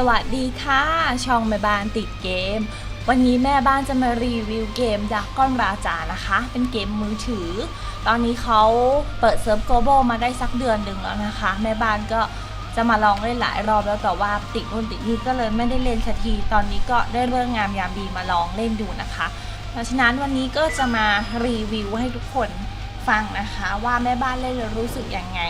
สวัสดีค่ะ ช่องแม่บ้านติดเกม วันนี้แม่บ้านจะมารีวิวเกมดักก้อนราจานะคะ เป็นเกมมือถือ ตอนนี้เขาเปิดเซิร์ฟโกลบอลมาได้สักเดือนหนึ่งแล้วนะคะ แม่บ้านก็จะมาลองเล่นหลายรอบแล้วแต่ว่าติดนู่นติดนี่ก็เลยไม่ได้เล่นสักทีตอนนี้ก็ได้เรื่องงามยามดีมาลองเล่นดูนะคะ เพราะฉะนั้นวันนี้ก็จะมารีวิวให้ทุกคนฟังนะคะ ว่าแม่บ้านเล่นแล้วรู้สึกยังไง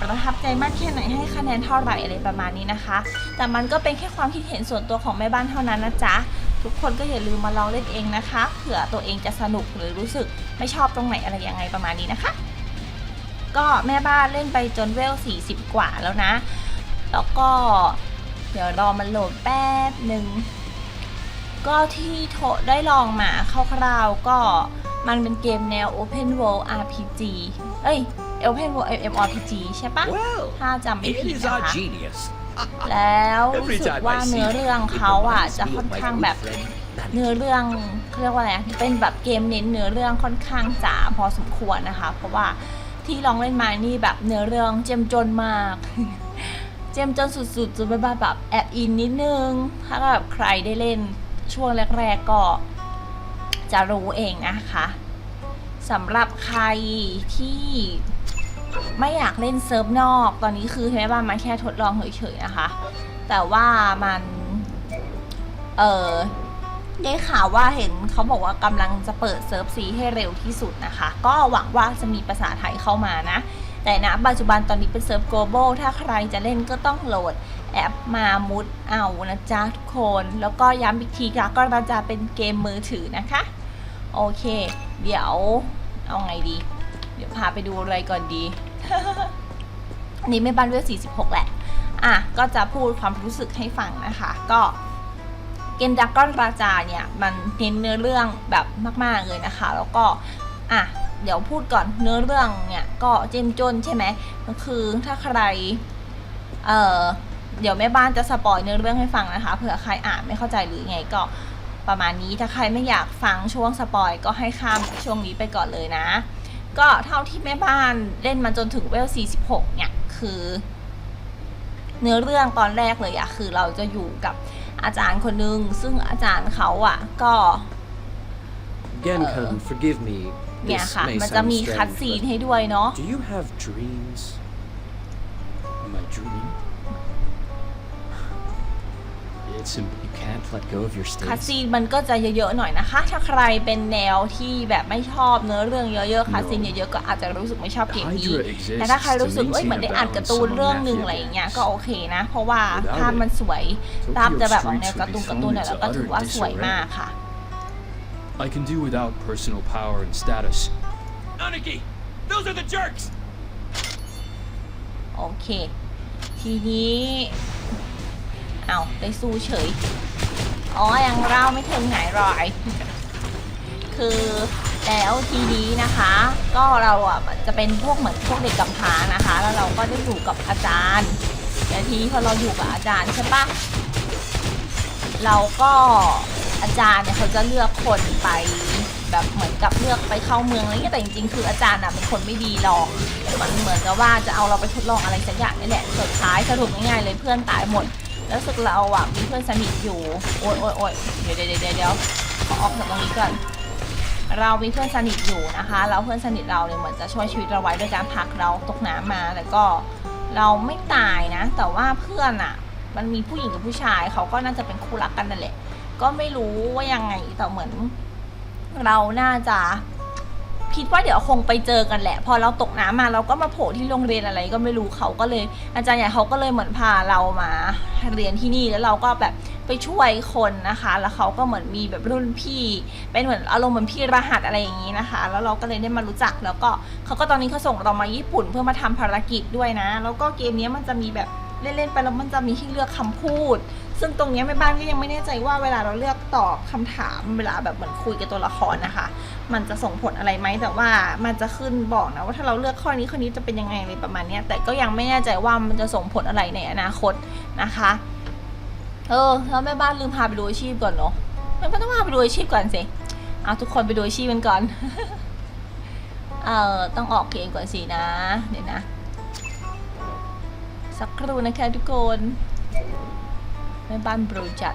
ประทับใจมากแค่ไหนให้คะแนนเท่าไหร่อะไรประมาณนี้นะคะ แต่มันก็เป็นแค่ความคิดเห็นส่วนตัวของแม่บ้านเท่านั้นนะจ๊ะทุกคนก็อย่าลืมมาลองเล่นเองนะคะเผื่อตัวเองจะสนุกหรือรู้สึกไม่ชอบตรงไหนอะไรยังไงประมาณนี้นะคะ ก็แม่บ้านเล่นไปจนเวล 40 กว่าแล้วนะ แล้วก็เดี๋ยวรอมันโหลดแป๊บหนึ่งก็ที่โทได้ลองมาคร่าวๆก็มันเป็นเกมแนว Open World RPG เอ้ย Open World MMORPG ใช่ปะ Well, ถ้าจำไม่ it ผิด is นะ our คะ genius. แล้วรู้ Every สึก time ว่า I see เนื้อ it, เรื่อง it เขาอะ reminds จะ me ค่อน of my ข้าง good แบบ friend, Nani. เนื้อเรื่องเขาเรียกว่าอะไรอะเป็นแบบเกมเน้นเนื้อเรื่องค่อนข้างจ๋าพอสมควรนะคะ เพราะว่าที่ลองเล่นมานี่แบบเนื้อเรื่องเจ้มจนมาก เจ้มจนสุดๆจนเป็นแบบแอบอินนิดนึง ถ้าแบบใครได้เล่นช่วงแรกๆก็จะรู้เองนะคะสำหรับใครที่ ไม่อยากเล่นเซิร์ฟนอก ตอนนี้คือแม่ไหมบ้านมาแค่ทดลองเฉยๆนะคะ แต่ว่ามัน เออได้ข่าวว่าเห็นเขาบอกว่ากำลังจะเปิดเซิร์ฟซีให้เร็วที่สุดนะคะ ก็หวังว่าจะมีภาษาไทยเข้ามานะ แต่นะปัจจุบันตอนนี้เป็นเซิร์ฟ global ถ้าใครจะเล่นก็ต้องโหลดแอปมามุดเอานะจ๊ะทุกคน แล้วก็ย้ำอีกทีค่ะก็เราจะเป็นเกมมือถือนะคะ โอเค เดี๋ยวเอาไงดี เดี๋ยวพาไปดูอะไรก่อนดี นนี้ไม่บ้านเวล46 แหละ อะ ก็จะพูดความรู้สึกให้ฟังนะคะ ก็เกมดักก้อนราจาเนี่ย มันเน้นเนื้อเรื่องแบบมาก ๆ เลยนะคะ แล้วก็ อะ เดี๋ยวพูดก่อนเนื้อเรื่องเนี่ยก็เจ้มจนใช่ไหมก็คือถ้าใคร เอ่อ เดี๋ยวแม่บ้านจะสปอยเนื้อเรื่องให้ฟังนะคะ เผื่อใครอ่านไม่เข้าใจหรือไงก็ประมาณนี้ ถ้าใครไม่อยากฟังช่วงสปอยก็ให้ข้ามช่วงนี้ไปก่อนเลยนะ ก็เท่าที่แม่บ้านเล่นมาจนถึงเวล 46 เนี่ย คือ เนื้อเรื่องตอนแรกเลยอะคือเราจะอยู่กับอาจารย์คนนึง ซึ่งอาจารย์เขาอะก็ Genkan, forgive me. เนี่ย This ค่ะ may มันจะ sound มีคัด strange, ซีน but ให้ด้วยเนาะ Do you have dreams? Am I dreaming? It's simple. You can't let go of your คัด states. ซีนมันก็จะเยอะๆหน่อยนะคะ ถ้าใครเป็นแนวที่แบบไม่ชอบเนื้อเรื่องเยอะๆคัดซีนเยอะๆก็อาจจะรู้สึกไม่ชอบเกมนี้ Hydra exists แต่ถ้าใครรู้สึก to เอ้ยเหมือนได้ maintain อ่าน a การ์ตูน balance เรื่องหนึ่ง among อะไรอย่างเงี้ย mafia ก็โอเคนะ เพราะว่า Without ภาพมันสวย Tokyo ภาพจะแบบออกแนว streets การ์ตูน would be การ์ตูนเนี่ย thrown เราก็ into ถือว่า utter สวยมากค่ะ I can do without personal power and status. Aniki, those are the jerks. โอเค ทีนี้ เอาได้สู้เฉย อ๋อ ยังเล่าไม่ถึงไหนรอย คือแล้วทีนี้นะคะ ก็เราอะจะเป็นพวกเหมือนพวกเด็กกำพร้านะคะ แล้วเราก็ได้อยู่กับอาจารย์แต่ทีนี้พอเราอยู่กับอาจารย์ใช่ปะเราก็อาจารย์เนี่ยเขาจะเลือกคนไปแบบเหมือนกับเลือกไปเข้าเมืองอะไรเงี้ยแต่จริงๆ คืออาจารย์อะเป็นคนไม่ดีหรอกมันเหมือนกับว่าจะเอาเราไปทดลองอะไรสักอย่างนี่แหละสุดท้ายสรุปง่ายๆเลยเพื่อนตายหมด แล้วรู้สึกเราอะมีเพื่อนสนิทอยู่ โอ๊ยโอ๊ยโอ๊ยเดี๋ยวเดี๋ยวเดี๋ยวเดี๋ยวขอออกจากตรงนี้ก่อนเรามีเพื่อนสนิทอยู่นะคะแล้วเพื่อนสนิทเราเนี่ยเหมือนจะช่วยชีวิตเราไว้ด้วยการผลักเราตกน้ำมา แต่ก็เราไม่ตายนะ แต่ว่าเพื่อนอะ มันมีผู้หญิงกับผู้ชาย เขาก็น่าจะเป็นคู่รักกันนั่นแหละ ก็ไม่รู้ว่ายังไงแต่เหมือนเราน่าจะ คิดว่าเดี๋ยวคงไปเจอกันแหละ พอเราตกน้ำมาเราก็มาโผล่ที่โรงเรียนอะไรก็ไม่รู้เขาก็เลย อาจารย์ใหญ่เขาก็เลยเหมือนพาเรามาเรียนที่นี่แล้วเราก็แบบไปช่วยคนนะคะ แล้วเขาก็เหมือนมีแบบรุ่นพี่ เป็นเหมือนอารมณ์เหมือนพี่รหัสอะไรอย่างนี้นะคะ แล้วเราก็เลยได้มารู้จักแล้วก็เขาก็ตอนนี้เขาส่งเรามาญี่ปุ่นเพื่อมาทำภารกิจด้วยนะ แล้วก็เกมนี้มันจะมีแบบเล่นๆไปแล้วมันจะมีให้เลือกคำพูด ซึ่งตรงนี้แม่บ้านก็ยังไม่แน่ใจว่าเวลาเราเลือกตอบคำถามเวลาแบบเหมือนคุยกับตัวละครนะคะ มันจะส่งผลอะไรไหมแต่ว่ามันจะขึ้นบอกนะว่าถ้าเราเลือกข้อนี้ข้อนี้จะเป็นยังไงอะไรประมาณนี้แต่ก็ยังไม่แน่ใจว่ามันจะส่งผลอะไรในอนาคตนะคะเออแล้วแม่บ้านลืมพาไปดูอาชีพก่อนเนาะแม่บ้านต้องพาไปดูอาชีพก่อนสิเอาทุกคนไปดูอาชีพกันก่อนเออต้องออกเกมก่อนสินะเดี๋ยวนะ สักครู่นะคะทุกคน แม่บ้านบรูจัด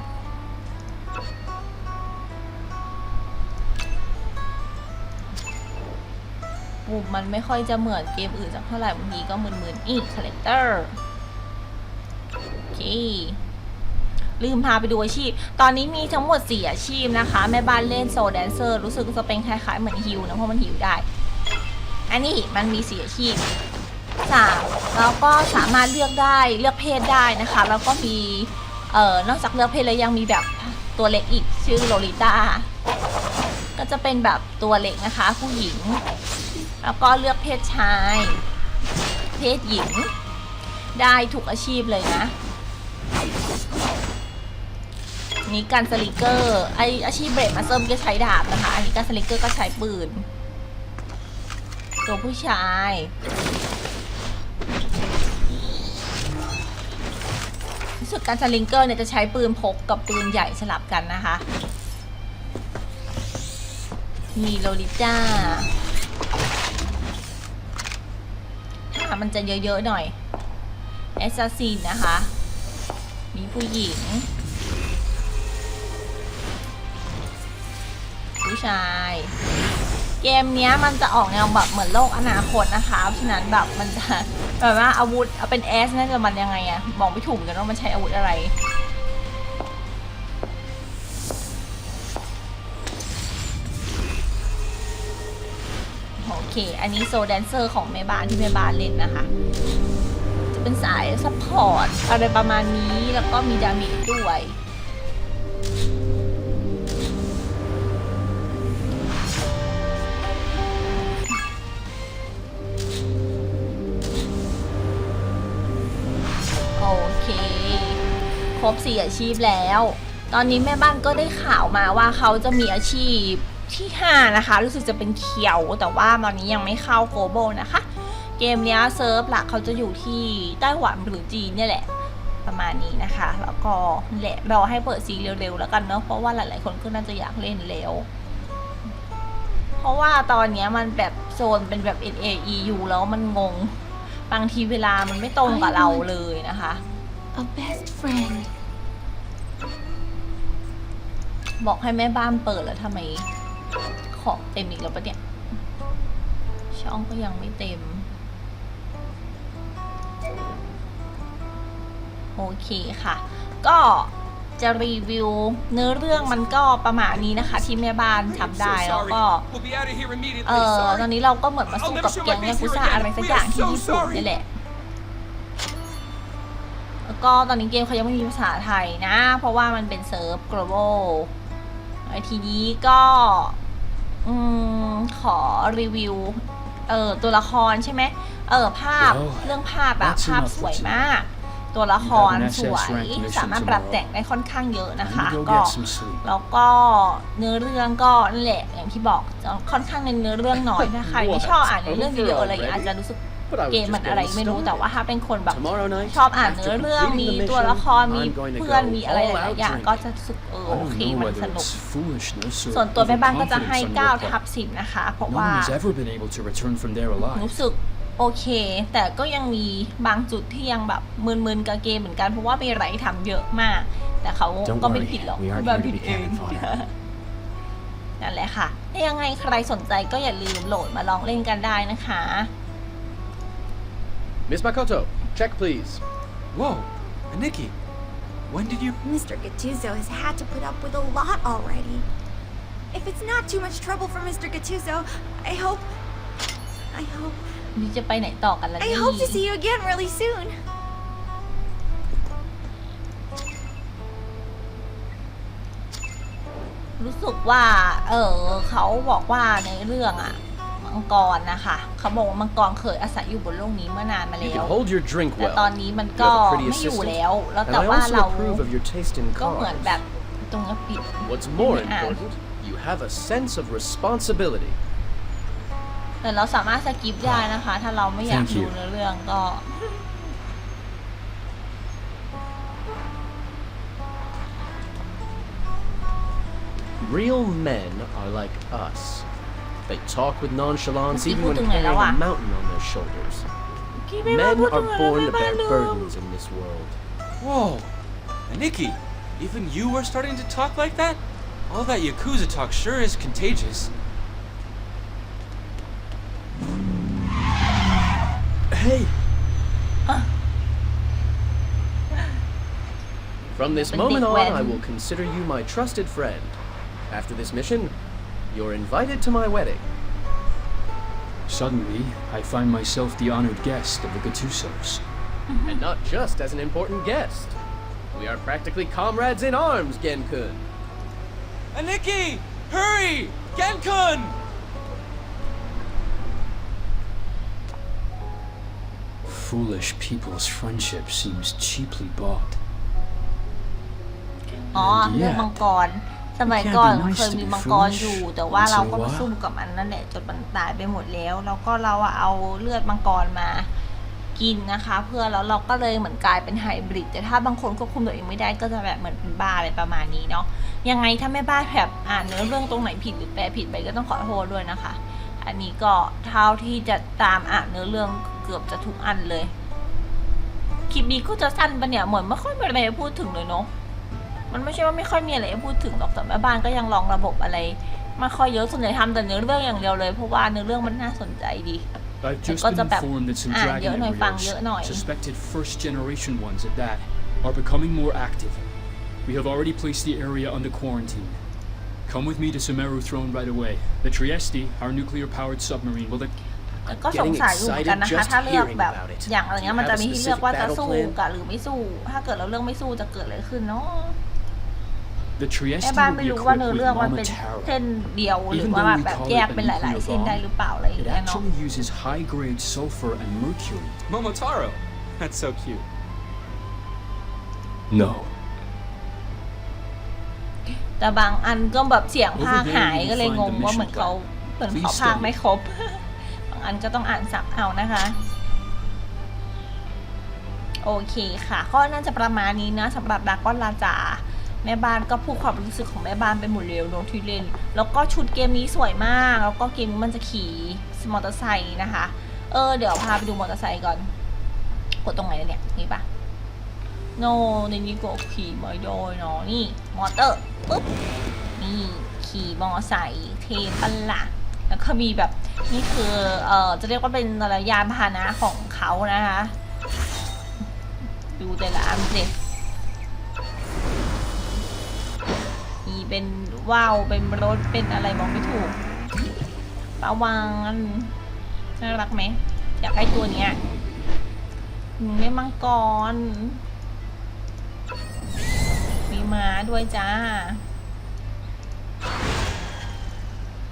ปุ่มมันไม่ค่อยจะเหมือนเกมอื่นสักเท่าไหร่บางทีก็มึนๆอีกคาแรคเตอร์โอเคลืมพาไปดูอาชีพ ตอนนี้มีทั้งหมด 4 อาชีพนะคะ แม่บ้านเล่นโซแดนเซอร์ รู้สึกจะเป็นคล้ายๆเหมือนฮิวนะ เพราะมันฮิวได้ อันนี้มันมี 4 อาชีพสามแล้วก็สามารถเลือกได้เลือกเพศได้นะคะ แล้วก็มี เอ่อนอกจากเลือกเพศแล้วยังมีแบบตัวเล็กอีกชื่อโลลิต้าก็จะเป็นแบบตัวเล็กนะคะ ผู้หญิง แล้วก็เลือกเพศชาย เพศหญิง ได้ทุกอาชีพเลยนะ นี่การสลิกเกอร์ไออาชีพเบรดมาเซิมก็ใช้ดาบนะคะ อันนี้การสลิกเกอร์ก็ใช้ปืน ตัวผู้ชาย รู้สึกการสลิงเกอร์เนี่ยจะใช้ปืนพกกับปืนใหญ่สลับกันนะคะ มีโลลิต้าถ้ามันจะเยอะๆหน่อยแอสซัสซินนะคะ มีผู้หญิง ผู้ชาย เกมเนี้ยมันจะออกแนวแบบเหมือนโลกอนาคตนะคะเพราะฉะนั้นแบบมันจะแบบว่าอาวุธเอาเป็นแอสน่าจะมันยังไงอะบอกไม่ถูกเหมือนกันว่ามันใช้อาวุธอะไรโอเค อันนี้โซแดนเซอร์ของแม่บ้านที่แม่บ้านเล่นนะคะ จะเป็นสายซัพพอร์ตอะไรประมาณนี้แล้วก็มีดาเมจด้วย ครบสี่อาชีพแล้ว ตอนนี้แม่บ้านก็ได้ข่าวมาว่าเขาจะมีอาชีพที่ 5 นะคะ รู้สึกจะเป็นเคียว แต่ว่าตอนนี้ยังไม่เข้าโกลบอลนะคะ เกมเนี้ยเซิร์ฟหลักเขาจะอยู่ที่ไต้หวันหรือจีนเนี่ยแหละประมาณนี้นะคะ แล้วก็แหละรอให้เปิดซีเร็วๆแล้วกันเนาะเพราะว่าหลายๆคนก็น่าจะอยากเล่นแล้วเพราะว่าตอนนี้มันแบบโซนเป็นแบบ N A E U แล้วมันงง บางทีเวลามันไม่ตรงกับเราเลยนะคะ A best friend. บอกให้แม่บ้านเปิดแล้วทำไม ของเต็มอีกแล้วปะเนี่ย ช่องก็ยังไม่เต็ม โอเคค่ะ ก็จะรีวิวเนื้อเรื่องมันก็ประมาณนี้นะคะ ที่แม่บ้านทำได้ So แล้ว sorry. ก็ We'll be out of here immediately. เออตอน Sorry. นี้เราก็เหมือนมาสู้กับแก๊งยากุซ่าอะไรสักอย่างที่ญี่ปุ่นนี่แหละแล้ว ก็ตอนนี้เกมเขายังไม่มีภาษาไทยนะ เพราะว่ามันเป็นเซิร์ฟ global ไอทีนี้ก็อืมขอรีวิว เออตัวละครใช่ไหม เออภาพ Well, เรื่องภาพอะ that's ภาพ enough สวย for มาก ตัวละคร You have an สวย SS rank mission สามารถปรับ tomorrow. แต่งได้ค่อนข้างเยอะนะคะ Time to go ก็ get some sleep. แล้วก็เนื้อเรื่องก็นั่นแหละอย่างที่บอกจะค่อนข้างในเนื้อเรื่องน้อยถ้าใครไม่ชอบอ่านเนื้อเรื่องเยอะๆอะไรอย่างเงี้ยอาจจะรู้สึก But I was เกม just มันอะไร getting ไม่รู้ started. แต่ว่าถ้าเป็นคนแบบ Tomorrow night, ชอบอ่านเนื้อ after เรื่อง completing มี the ตัวละคร mission, มี I'm going to เพื่อน go มีอะไรห all ลาย out ๆอย่าง drinking. ก็จะรู้สึกเออ I โอ don't เค know มันส whether นุก it's foolishness or ส่วนตัวแม่บ้านก็จะให้ overconfidence on your 9ทับ part. 10นะคะ เพราะ No ว่า one has ever been able to return from there alive. รู้สึกโอเค แต่ก็ยังมีบางจุดที่ยังแบบมึนๆกับเกมเหมือนกันเพราะว่ามีอะไรทำเยอะมาก แต่เขา Don't ก็ไม่ worry, ผิดหรอก we aren't แบบ here to ผิด be เอง cannon fodder. นั่นแหละค่ะถ้ายังไงใครสนใจก็อย่าลืมโหลดมาลองเล่นกันได้นะคะ Miss Makoto, check please. Whoa, Nikki, when did you? Mr. Gattuso has had to put up with a lot already. If it's not too much trouble for Mr. Gattuso, I hope. I hope. นี่จะไปไหนต่อกันล่ะ I นี่ hope to see you again really soon. รู้สึกว่า เออเขาบอกว่าในเรื่องอะ มังกรนะคะเขาบอกว่ามังกรเคยอาศัยอยู่บนโลกนี้เมื่อนานมา You แล้ can ว hold your drink แต่ well. ตอนนี้มัน You ก็ have a pretty ไม่อยู่ assistant. แล้ว แล้ว And แต่ I ว่า also เรา approve of your taste in ก็เหมือน cars. แบบตรงนี้ปิด What's more Yeah. important, you have a sense of responsibility. แต่เราสามารถสกิปได้นะคะ ถ้าเราไม่อยาก Thank ดู you. เนื้อเรื่องก็ Real men are like us. They talk with nonchalance even when carrying a mountain on their shoulders. Men are born to bear burdens in this world. Whoa! Nikki, even you are starting to talk like that? All that Yakuza talk sure is contagious. Hey! Uh. From this moment on, I will consider you my trusted friend. After this mission, you're invited to my wedding. Suddenly, I find myself the honored guest of the Gattusos. And not just as an important guest. We are practically comrades in arms, Genkun. Aniki! Hurry! Genkun! Foolish people's friendship seems cheaply bought. อ๋อ And เรื่อง yet, มังกร สมัย it ก่อน can't be nice เคย to มี be มังกร foolish อยู่ แต่ว่า once in เรา a ก็มา while. สู้กับมันนั่นแหละจนมันตายไปหมดแล้ว แล้วก็เราอะเอาเลือดมังกรมากินนะคะ เพื่อแล้วเราก็เลยเหมือนกลายเป็นไฮบริดแต่ถ้าบางคนควบคุมตัวเองไม่ได้ก็จะแบบเหมือนเป็นบ้าอะไรประมาณนี้เนาะยังไงถ้าแม่บ้านแบบอ่านเนื้อเรื่องตรงไหนผิดหรือแปลผิดไปก็ต้องขอโทษด้วยนะคะ อันนี้ก็เท่าที่จะตามอ่านเนื้อเรื่องเกือบจะทุกอันเลยคลิปนี้ก็จะสั้นปะเนี่ยเหมือนไม่ค่อยมีอะไรให้พูดถึงเลยเนาะ มันไม่ใช่ว่าไม่ค่อยมีอะไรให้พูดถึงหรอกแต่แม่บ้านก็ยังลองระบบอะไรไม่ค่อยเยอะส่วนใหญ่ทำแต่เนื้อเรื่องอย่างเดียวเลยเพราะว่าเนื้อเรื่องมันน่าสนใจดี I've just got been the bap- informed that some ah, dragon nhớ nói phăng, nhớ nói. embryos, suspected first generation ones at that, are becoming more active. We have already placed the area under quarantine. Come with me to Sumeru Throne right away. The Trieste, our nuclear powered submarine, will. แล้วก็สงสัยอยู่เหมือนกันนะคะถ้าเลือกแบบอย่างอะไรเงี้ยมันจะมีให้เลือกว่าจะสู้กับหรือไม่สู้ ถ้าเกิดเราเลือกไม่สู้จะเกิดอะไรขึ้นเนาะ The แม่ Trieste บ้าน will ไม่ be รู้ว่า equipped เนื้อ with เรื่องมัน Mama เป็น Taro. เส้นเดียวหรือ Even ว่า though we แบบ call แย it กเป็น a หลาย nuclear ๆเส้น bomb, ได้หรือเปล่าอะไรอย่าง It เงี้ยเนาะ actually uses high grade sulfur and mercury. Momotaro! That's so cute. No. แต่บางอันก็แบบเสียงภาค Over there หาย you ก็เลย find ง the งว่าเหมือน mission เขาเหมือน Please เขาภาค study. ไม่ครบ บางอันก็ต้องอ่านซับเอานะคะโอเคค่ะ ก็น่าจะประมาณนี้นะสำหรับดากอนลาจา แม่บ้านก็พูดความรู้สึกของแม่บ้านไปหมดเร็วโนที่เล่น แล้วก็ชุดเกมนี้สวยมาก แล้วก็เกมนี้มันจะขี่มอเตอร์ไซค์นะคะ เออเดี๋ยวพาไปดูมอเตอร์ไซค์ก่อน กดตรงไหนเนี่ยนี่ปะโนในนี้ก็ขี่ไม่ได้เนาะนี่มอเตอร์ปุ๊บนี่ขี่มอไซค์เทปะละแล้วก็มีแบบนี่คือเอ่อจะเรียกว่าเป็นอะไรยานพาหนะของเขานะคะ ดูแต่ละอันสิ เป็นว่าวเป็นรถเป็นอะไรมองไม่ถูกปาวานน่ารักไหมอยากให้ตัวเนี้ยอืมไม่มังกร มีม้าด้วยจ้า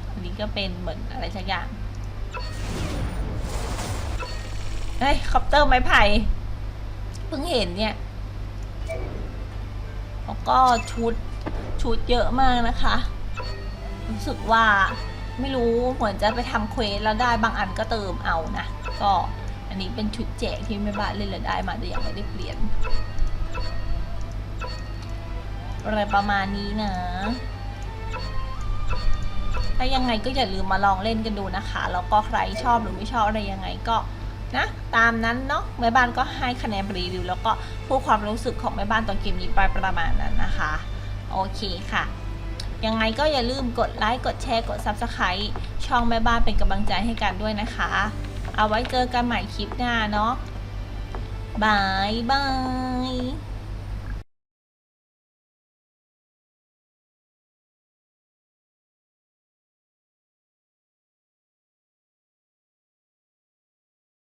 อันนี้ก็เป็นเหมือนอะไรสักอย่าง เฮ้ยคอปเตอร์ไม้ไผ่ เพิ่งเห็นเนี่ย แล้วก็ชุด ชุดเยอะมากนะคะ รู้สึกว่าไม่รู้เหมือนจะไปทำเควสแล้วได้บางอันก็เติมเอานะ ก็อันนี้เป็นชุดแจกที่แม่บ้านเล่นแล้วได้มาแต่ยังไม่ได้เปลี่ยน อะไรประมาณนี้นะถ้ายังไงก็อย่าลืมมาลองเล่นกันดูนะคะ แล้วก็ใครชอบหรือไม่ชอบอะไรยังไงก็นะ ตามนั้นเนาะแม่บ้านก็ให้คะแนนรีวิว แล้วก็พูดความรู้สึกของแม่บ้านตอนเกมนี้ไปประมาณนั้นนะคะ โอเคค่ะ ยังไงก็อย่าลืมกดไลค์กดแชร์กด Subscribe ช่องแม่บ้านเป็นกำลังใจให้กันด้วยนะคะ เอาไว้เจอกันใหม่คลิปหน้าเนาะบายบาย